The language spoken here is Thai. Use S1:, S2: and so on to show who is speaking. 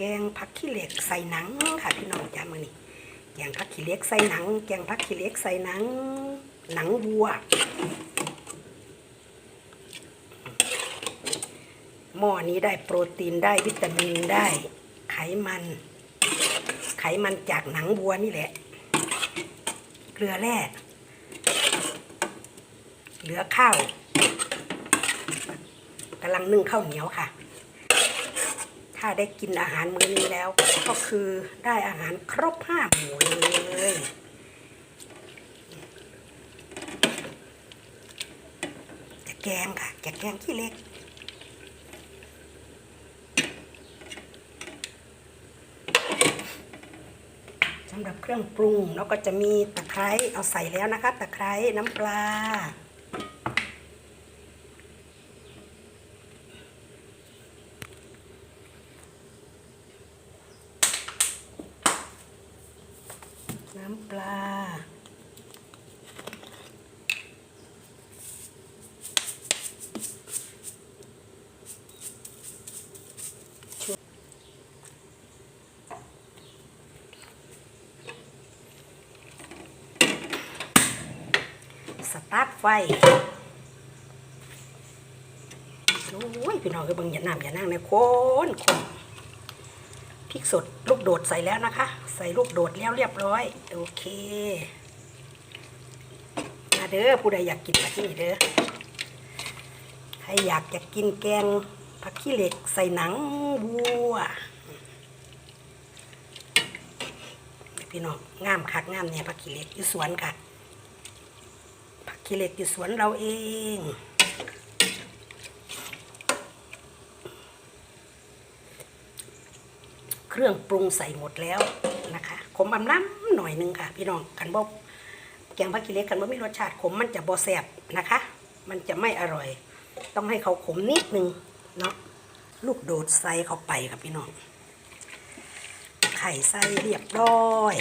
S1: แกงผักขี้เหล็กใส่หนังค่ะพี่น้องจ้ามือนี่แกงผักขี้เหล็กใส่หนัง แกงผักขี้เหล็กใส่หนัง หนังวัวหม้อนี้ได้โปรตีนได้วิตามินได้ ไขมัน ไขมันจากหนังวัวนี่แหละ เกลือแร่เหลือข้าวกำลังนึ่งข้าวเหนียวค่ะ ถ้าได้กินอาหารมื้อนี้แล้ว ก็คือได้อาหารครบห้าหมู่เลยจะแกงค่ะจะแกงขี้เล็กสำหรับเครื่องปรุงแล้วก็จะมีตะไคร้เอาใส่แล้วนะคะ ตะไคร้น้ำปลา น้ำปลา สตาร์ทไฟโอ้ยพี่น้องก็บิ่งอย่าน้ำอย่านั่งนะคนคน ริกสดลูกโดดใส่แล้วนะคะ ใส่ลูกโดดแล้วเรียบร้อย โอเค มาเด้อผู้ใดอยากกินผักขี้เด้อใครอยากจะกินแกงผักขี้เหล็กใส่หนังวัวพี่น้องงามคักงามเนี่ยผักขี้เหล็กอยู่สวนค่ะผักขี้เหล็กอยู่สวนเราเอง เค รื่องปรุงใส่หมดแล้วนะคะขมอำน้ำหน่อยหนึงค่ะ พี่น้องกันบอกแกงผักขี้เล็กกันว่ามีรสชาติขมมันจะบอแสบนะคะ มันจะไม่อร่อย ต้องให้เขาขมนิดนึงเนาะลูกโดดใส่เข้าไปครับพี่น้องไข่ใส่เรียบร้อย